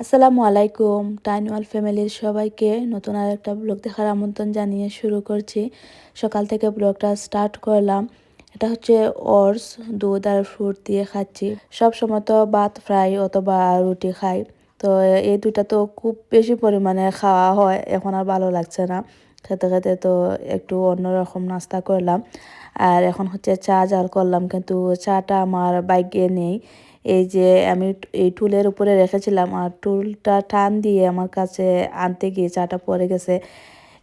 আসসালামু আলাইকুম টাইনওয়াল ফ্যামিলির সবাইকে নতুন আর একটা ব্লগ দেখার আমন্ত্রণ জানিয়ে শুরু করছি। সকাল থেকে ব্লগটা স্টার্ট করলাম। এটা হচ্ছে ওটস, দুধ আর ফ্রুট দিয়ে খাচ্ছি। সব সময় তো ভাত ফ্রাই অথবা রুটি খাই। তো এই দুটা তো খুব বেশি পরিমাণে খাওয়া হয়, এখন আর ভালো লাগছে না। খেতে খেতে তো একটু অন্যরকম নাস্তা করলাম। আর এখন হচ্ছে চা জাল করলাম, কিন্তু চাটা আমার বাইকে নেই। এই যে আমি এই টুলের উপরে রেখেছিলাম আর টুলটা টান দিয়ে আমার কাছে আনতে গিয়ে চাটা পড়ে গেছে।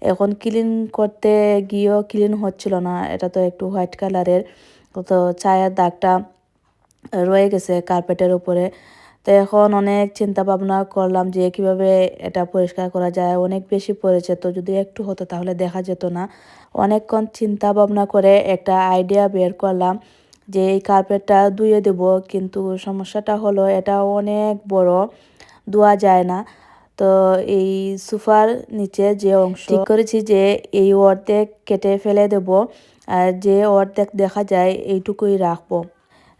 এখন ক্লিন করতে গিয়েও ক্লিন হচ্ছিল না, এটা তো একটু হোয়াইট কালারের তো চায়ের দাগটা রয়ে গেছে কার্পেটের উপরে। তো এখন অনেক চিন্তা ভাবনা করলাম যে কীভাবে এটা পরিষ্কার করা যায়। অনেক বেশি পড়েছে, তো যদি একটু হতো তাহলে দেখা যেত না। অনেকক্ষণ চিন্তা ভাবনা করে একটা আইডিয়া বের করলাম যে এই কার্পেটটা ধুয়ে দেব, কিন্তু সমস্যাটা হলো এটা অনেক বড়, ধোয়া যায় না। তো এই সোফার নিচে যে অংশ ঠিক করেছি যে এই অর্ধেক কেটে ফেলে দেব, আর যে অর্ধেক দেখা যায় এইটুকুই রাখব।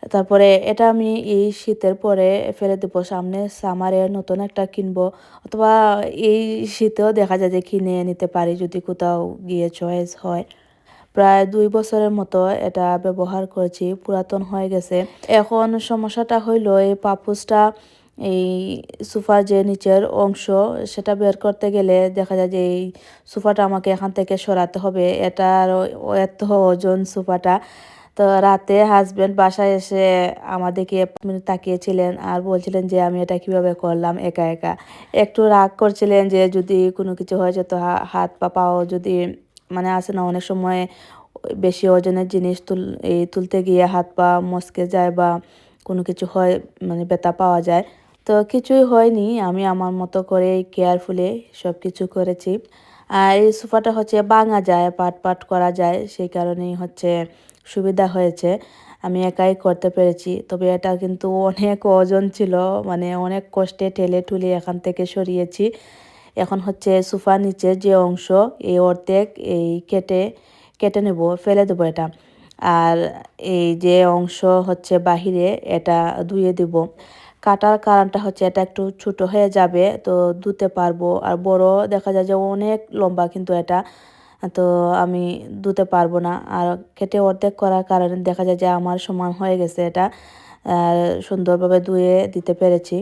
তারপরে এটা আমি এই শীতের পরে ফেলে দেবো। সামনে সামারে নতুন একটা কিনবো। অথবা এই শীতেও দেখা যায় যে কিনে নিতে পারি যদি কোথাও গিয়ে চয়েস হয়। প্রায় দুই বছরের মতো এটা ব্যবহার করেছি, পুরাতন হয়ে গেছে। এখন সমস্যাটা হইল এই পাপুসটা, এই সোফার যে নিচের অংশ, সেটা বের করতে গেলে দেখা যায় যে এই সোফাটা আমাকে এখান থেকে সরাতে হবে। এটার এত ওজন সোফাটা। তো রাতে হাজব্যান্ড বাসায় এসে আমাদেরকে তাকিয়েছিলেন আর বলছিলেন যে, আমি এটা কীভাবে করলাম? একা একা। একটু রাগ করছিলেন যে, যদি কোনো কিছু হয়ে যেত হাত পা পাও যদি মানে আসে না? অনেক সময় বেশি ওজনের জিনিস তুল, এই তুলতে গিয়ে হাত পা মস্কে যায় বা কোনো কিছু হয় মানে ব্যথা পাওয়া যায়। তো কিছুই হয়নি। আমি আমার মতো করে কেয়ারফুলি সব কিছু করেছি। আর এই সোফাটা হচ্ছে বাঙা যায়, পাট পাট করা যায়। সেই কারণেই হচ্ছে সুবিধা হয়েছে। আমি একাই করতে পেরেছি। তবে এটা কিন্তু অনেক ওজন ছিল। মানে অনেক কষ্টে ঠেলে ঠুলে এখান থেকে সরিয়েছি। এখন হচ্ছে সোফার নিচে যে অংশ, এই অর্ধেক এই কেটে কেটে নেব, ফেলে দেবো এটা। আর এই যে অংশ হচ্ছে বাহিরে, এটা ধুয়ে দেব। কাটার কারণটা হচ্ছে এটা একটু ছোট হয়ে যাবে, তো ধুতে পারব। আর বড় দেখা যায় যে অনেক লম্বা কিন্তু এটা। তো আমি ধুতে পারব না। আর কেটে অর্ধেক করার কারণে দেখা যায় যে আমার সমান হয়ে গেছে এটা সুন্দরভাবে ধুয়ে দিতে পেরেছি।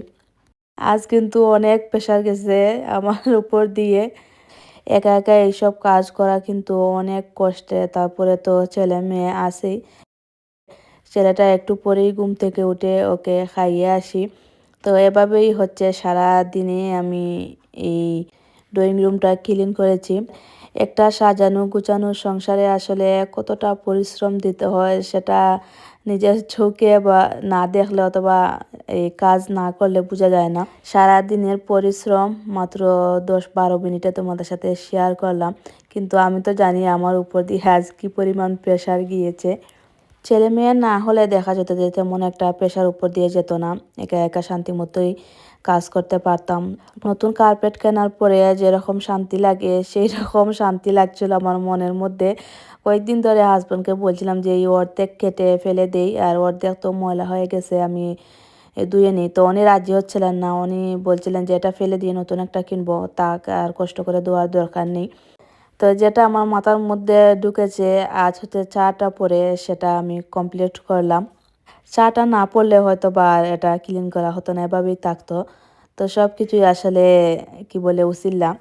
আজ কিন্তু অনেক প্রেশার গেছে আমার উপর দিয়ে। একা একা এইসব কাজ করা কিন্তু অনেক কষ্টে। তারপরে তো ছেলে মেয়ে আসেই ছেলেটা একটু পরেই ঘুম থেকে উঠে ওকে খাইয়ে আসি। তো এভাবেই হচ্ছে সারা দিনে আমি এই ড্রয়িং রুমটা ক্লিন করেছি। একটা সাজানো গুছানো সংসারে আসলে কতটা পরিশ্রম দিতে হয় সেটা নিজের চোখে বা না দেখলে অথবা এই কাজ না করলে বোঝা যায় না। সারা দিনের পরিশ্রম মাত্র দশ বারো মিনিটে তোমাদের সাথে শেয়ার করলাম। কিন্তু আমি তো জানি আমার উপর দিয়ে আজ কী পরিমাণ প্রেশার গিয়েছে। ছেলে মেয়ে না হলে দেখা যেত যে তেমন একটা প্রেশার উপর দিয়ে যেত না। একা একা শান্তি মতোই কাজ করতে পারতাম। নতুন কার্পেট কেনার পরে যেরকম শান্তি লাগে সেই রকম শান্তি লাগছিল আমার মনের মধ্যে। কয়েকদিন ধরে হাজব্যান্ডকে বলছিলাম যে, এই অর্ধেক কেটে ফেলে দেই, আর অর্ধেক তো ময়লা হয়ে গেছে, আমি ধুয়ে নিই। তো উনি রাজি হচ্ছিলেন না। উনি বলছিলেন যে, এটা ফেলে দিয়ে নতুন একটা কিনবো, তাক আর কষ্ট করে দেওয়ার দরকার নেই। তো যেটা আমার মাথার মধ্যে ঢুকেছে, আজ হচ্ছে চাটা পরে সেটা আমি কমপ্লিট করলাম। চাটা না পড়লে হয়তো বা এটা ক্লিন করা হতো না, এভাবেই থাকতো। তো সব কিছুই আসলে কি বলে উচিল্লাম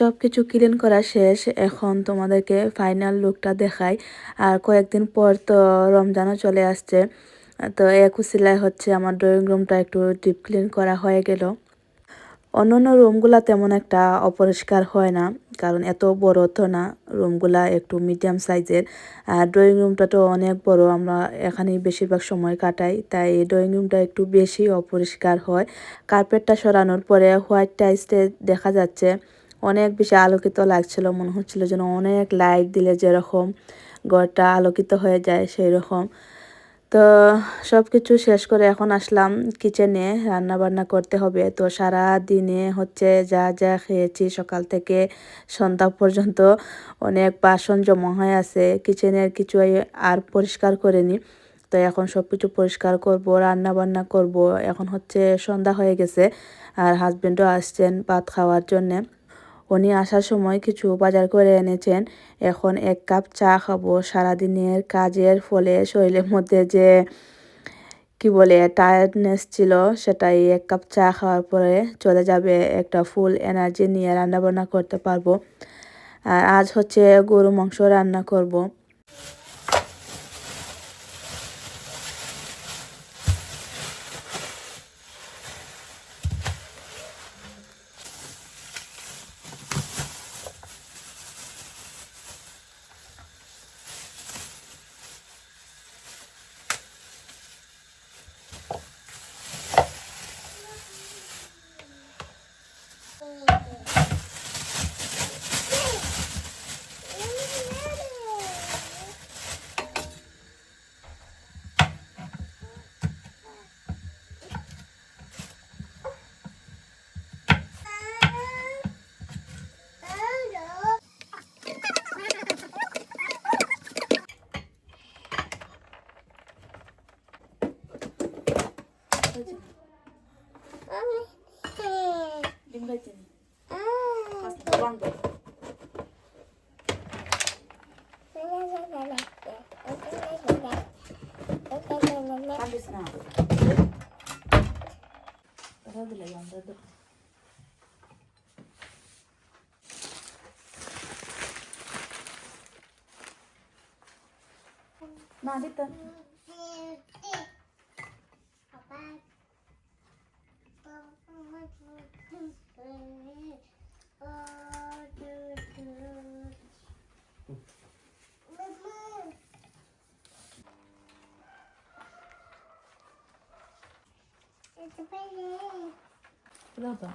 সব কিছু ক্লিন করা শেষ। এখন তোমাদেরকে ফাইনাল লুকটা দেখাই। আর কয়েকদিন পর তো রমজানও চলে আসছে। তো এক হচ্ছে আমার ড্রয়িং রুমটা একটু ডিপ ক্লিন করা হয়ে গেল। অন্য অন্য রুমগুলা তেমন একটা অপরিষ্কার হয় না, কারণ এত বড় তো না। রুমগুলা একটু মিডিয়াম সাইজের আর ড্রয়িং রুমটা তো অনেক বড়, আমরা এখানেই বেশিরভাগ সময় কাটাই। তাই এই ড্রয়িং রুমটা একটু বেশি অপরিষ্কার হয়। কার্পেটটা সরানোর পরে হোয়াইট টাইসে দেখা যাচ্ছে অনেক বেশি আলোকিত লাগছিল, মনে হচ্ছিল যেন অনেক লাইট দিলে যেরকম ঘরটা আলোকিত হয়ে যায় সেই রকম তো সব কিছু শেষ করে এখন আসলাম কিচেনে রান্না বান্না করতে হবে। তো সারা দিনে হচ্ছে যা যা খেয়েছি, সকাল থেকে সন্ধ্যা পর্যন্ত অনেক বাসন জমা হয়ে আছে। কিচেনের কিছু আর পরিষ্কার করিনি। তো এখন সব কিছু পরিষ্কার করব রান্না বান্না করব। এখন হচ্ছে সন্ধ্যা হয়ে গেছে, আর হাজব্যান্ডও আসছেন ভাত খাওয়ার জন্যে। উনি আসার সময় কিছু বাজার করে এনেছেন। এখন এক কাপ চা খাব। সারাদিনের কাজের ফলে শরীরের মধ্যে যে, কি বলে টায়ার্ডনেস ছিল, সেটাই এক কাপ চা খাওয়ার পরে চলে যাবে। একটা ফুল এনার্জি নিয়ে রান্নাবান্না করতে পারব। আর আজ হচ্ছে গরু মাংস রান্না করব। ডিম খাইতে নি বন্ধ কান্দিস না কথা দিলে আমরা তো না দিতে দাও তো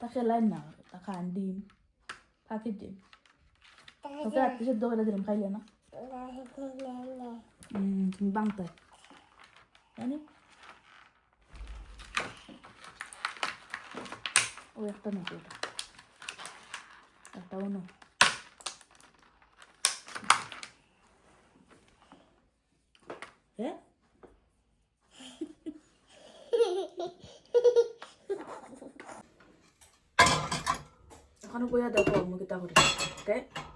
তাকে লাইন না তা طاقان ديم. باكت ديم. فكرت إيش الدولة اللي مخينة امم بانطي. يعني؟ ويقتنع كده. يقتنعونه إيه؟ একটা নাকি ওটা একটা অন্য হ্যাঁ এখনও বইয়া দেখো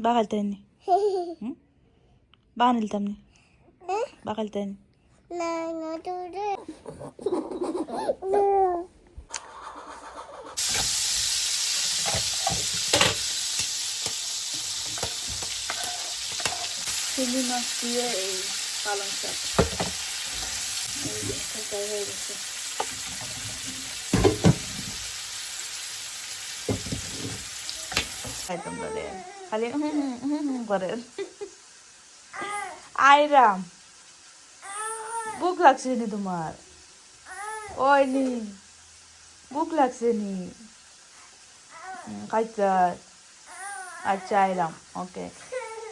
মুখে তা করে ওকে বাগালতেনি হুম বাগানিলতামনি বাগালতেনি চিংড়ি মাছ দিয়ে এই পালং খালি করেন আইরাম বুক লাগছে নি তোমার? ওই নি বুক লাগছে নি। হুম, খাইতার আচ্ছা আইরাম ওকে।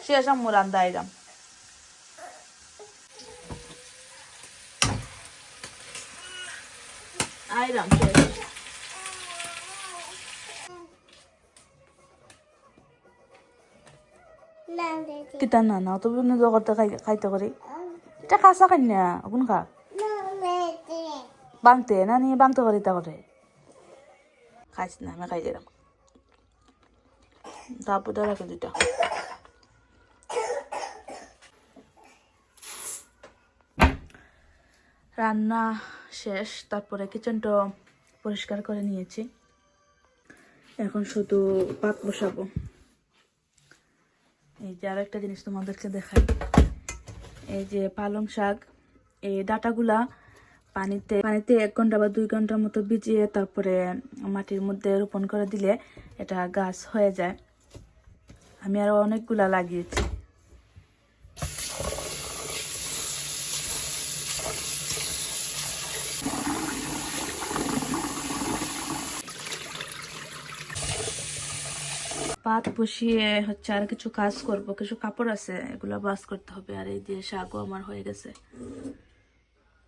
শেষ আম্মু রান্দা আইরাম আইরাম শেষ কিতা না না তো বিভিন্ন জগতে খাই খাইতে করি এটা কাঁচা খাই না কোন খা? বাংতে না নিয়ে বাংতে করি তা করে। খাইছ না আমি খাই দিলাম। তারপরে রাখে দুইটা। রান্না শেষ তারপরে কিচেনটা পরিষ্কার করে নিয়েছি। এখন শুধু পাত বসাবো। এই যে আর একটা জিনিস তোমাদেরকে দেখাই। এই যে পালং শাক, এই ডাটাগুলা পানিতে পানিতে এক ঘণ্টা বা দুই ঘণ্টার মতো ভিজিয়ে তারপরে মাটির মধ্যে রোপণ করে দিলে এটা গাছ হয়ে যায়। আমি আরও অনেকগুলা লাগিয়েছি। পাত বসিয়ে হচ্ছে আর কিছু কাজ করব, কিছু কাপড় আছে, এগুলো বাস করতে হবে। আর এই দিয়ে শাকও আমার হয়ে গেছে।